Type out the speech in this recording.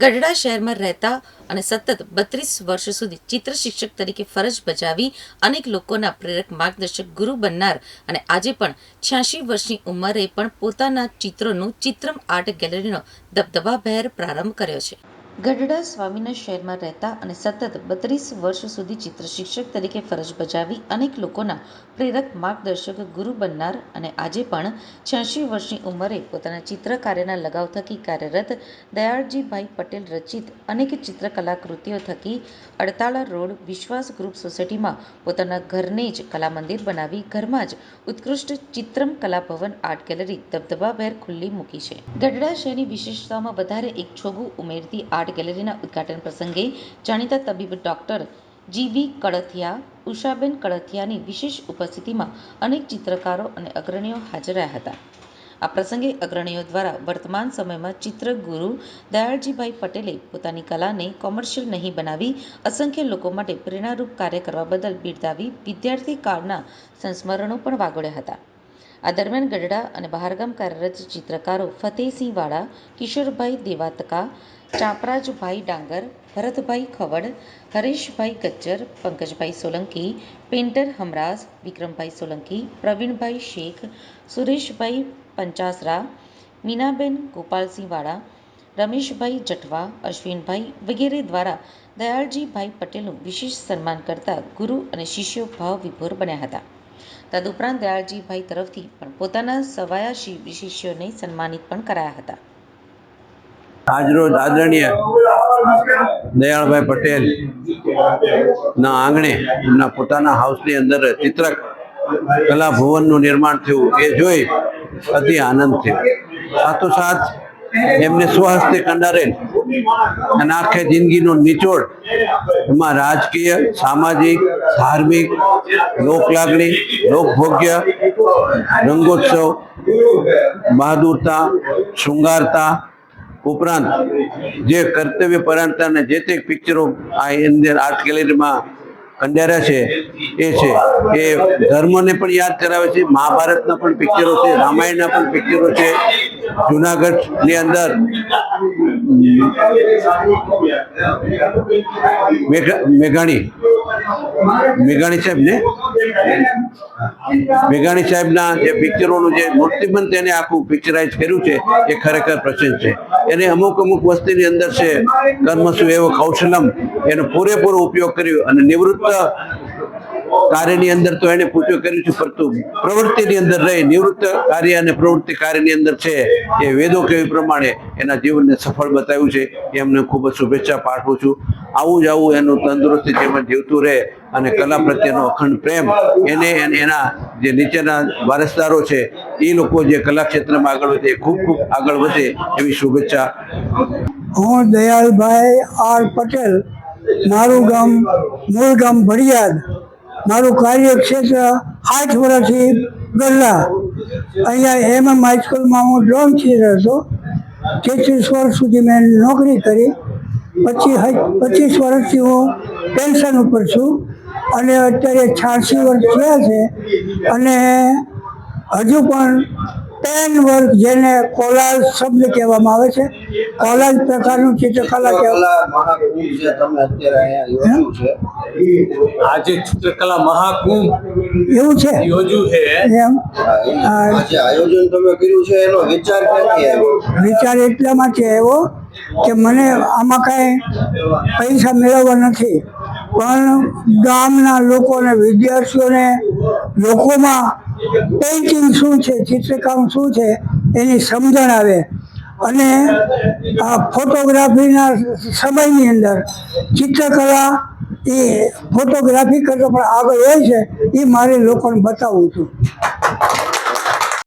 ગઢડા શહેરમાં રહેતા અને સતત બત્રીસ વર્ષ સુધી ચિત્ર શિક્ષક તરીકે ફરજ બજાવી અનેક લોકોના પ્રેરક માર્ગદર્શક ગુરુ બનનાર અને આજે પણ છ્યાસી વર્ષની ઉંમરે પણ પોતાના ચિત્રોનું ચિત્રમ આર્ટ ગેલેરીનો દબદબાભેર પ્રારંભ કર્યો છે. ગઢડા સ્વામીના શહેરમાં રહેતા અને સતત બત્રીસ વર્ષ સુધી ચિત્ર શિક્ષક તરીકે ફરજ બજાવી અનેક લોકોના પ્રેરક માર્ગદર્શક ગુરુ બનનાર અને આજે પણ છ્યાસી વર્ષની ઉંમરે પોતાના ચિત્ર કાર્યના લગાવ થકી કાર્યરત દયાળજીભાઈ પટેલ રચિત અનેક ચિત્રકલા કૃતિઓ થકી અડતાળા રોડ વિશ્વાસ ગ્રુપ સોસાયટીમાં પોતાના ઘરને જ કલા મંદિર બનાવી ઘરમાં જ ઉત્કૃષ્ટ ચિત્રમ કલા ભવન આર્ટ ગેલેરી દબદબાભેર ખુલ્લી મૂકી છે. ગઢડા શહેરની વિશેષતામાં વધારે એક છોગું ઉમેરતી આર્ટ ગેલેરીના ઉદ્ઘાટન પ્રસંગે જાણીતા તબીબ ડોક્ટર જીવી કળથિયા ઉષાબેન કળથિયાની વિશેષ ઉપસ્થિતિમાં અનેક ચિત્રકારો અને અગ્રણીઓ હાજર રહ્યા હતા. આ પ્રસંગે અગ્રણીઓ દ્વારા વર્તમાન સમયમાં ચિત્રગુરુ દયાળજીભાઈ પટેલે પોતાની કલાને કોમર્શિયલ નહીં બનાવી, અસંખ્ય લોકો માટે પ્રેરણારૂપ કાર્ય કરવા બદલ બિરદાવી વિદ્યાર્થી કાળના સંસ્મરણો પણ વાગોળ્યા હતા. આ દરમિયાન ગઢડા અને બહારગામ કાર્યરત ચિત્રકારો ફતેહસિંહ વાળા કિશોરભાઈ દેવાતકા, ચાપરાજભાઈ ડાંગર, ભરતભાઈ ખવડ, હરેશભાઈ ગજ્જર, પંકજભાઈ સોલંકી, પેન્ટર હમરાઝ, વિક્રમભાઈ સોલંકી, પ્રવીણભાઈ શેખ, સુરેશભાઈ પંચાસરા, મીનાબેન ગોપાલસિંહ વાળા રમેશભાઈ જઠવા, અશ્વિનભાઈ વગેરે દ્વારા દયાળજીભાઈ પટેલનું વિશેષ સન્માન કરતા ગુરુ અને શિષ્યો ભાવ વિભોર બન્યા હતા. તદુપરાંત દયાળજીભાઈ તરફથી પણ પોતાના સવાયા શિષ્યોને સન્માનિત પણ કરાયા હતા. આજરોજ આદરણીય દયાળભાઈ પટેલ ના આંગણે એમના પોતાના હાઉસની અંદર ચિત્ર કલા ભવનનું નિર્માણ થયું. એ જોઈ અતિ આનંદ થયો. સાથોસાથ એમને સ્વહસ્તે કંડારેલ અને આખે જિંદગીનો નિચોડ એમાં રાજકીય, સામાજિક, ધાર્મિક, લોકલાગણી, લોકભોગ્ય, રંગોત્સવ, બહાદુરતા, શૃંગારતા ઉપરાંત જે કર્તવ્ય પરાયણતાના જે તે પિક્ચરો આ અંદર આર્ટ ગેલેરીમાં કંડાર્યા છે, એ છે. એ ધર્મને પણ યાદ કરાવે છે, મહાભારતના પણ પિક્ચરો છે, રામાયણના પણ પિક્ચરો છે. જુનાગઢની અંદર મેઘા- મેઘાણી. મેઘાણી સાહેબ ને? મેઘાણી સાહેબના જે પિક્ચરોનું જે મૂર્તિબંધ તેને આખું પિક્ચરાઇઝ કર્યું છે, એ ખરેખર પ્રસિદ્ધ છે. એને અમુક અમુક વસ્તીની અંદર છે, કર્મસુ એવો કૌશલમ, એનો પૂરેપૂરો ઉપયોગ કર્યો અને નિવૃત્ત કાર્યની અંદર તો એને પૂછ્યું કર્યું છે, પરંતુ પ્રવૃત્તિની અંદર રહી નિવૃત્ત કાર્ય અને પ્રવૃત્તિ કાર્યની અંદર છે એ વેદો કેવી પ્રમાણે એના જીવનને સફળ બતાવ્યું છે એમને ખૂબ જ શુભેચ્છા પાઠવું છું. આવું જ આવું એનું તંદુરસ્તી જેમાં જીવતું રહે અને કલા પ્રત્યેનો અખંડ પ્રેમ એને એના જે નીચેના વારસદારો છે, એ લોકો જે કલા ક્ષેત્રમાં આગળ વધે ખૂબ ખૂબ આગળ વધે એવી શુભેચ્છા. હું દયાલભાઈ આર પટેલ, મારું ગામ, મૂળ ગામ ભડિયાદ. મારું કાર્યક્ષેત્ર આઠ વર્ષથી ગરલા અહીંયા એમ એમ હાઈસ્કૂલમાં હું ડ્રોન ચીર હતો. તેત્રીસ વર્ષ સુધી મેં નોકરી કરી. પચીસ પચીસ વર્ષથી હું પેન્શન ઉપર છું. અને અત્યારે છ્યાસી વર્ષ થયા છે. અને હજુ પણ પેન વર્ક જેને કોલાર શબ્દ કહેવામાં આવે છે કોલાજ પ્રકારનું ચિત્રકલા આજે ચિત્રકલા મહાકુંભ એવું છે? યોજ્યું છે એમ? આયોજન તમે કર્યું છે એનો વિચાર ક્યાંથી આવ્યો? વિચાર એટલા માટે આવ્યો કે મને આમાં કાંઈ પૈસા મેળવવા નથી પણ ગામના લોકોને વિદ્યાર્થીઓને લોકોમાં પેઇન્ટિંગ શું છે ચિત્રકામ શું છે એની સમજણ આવે. અને આ ફોટોગ્રાફીના સમયની અંદર ચિત્રકલા એ ફોટોગ્રાફી કરતાં પણ આગળ હોય છે, એ મારે લોકોને બતાવું છું.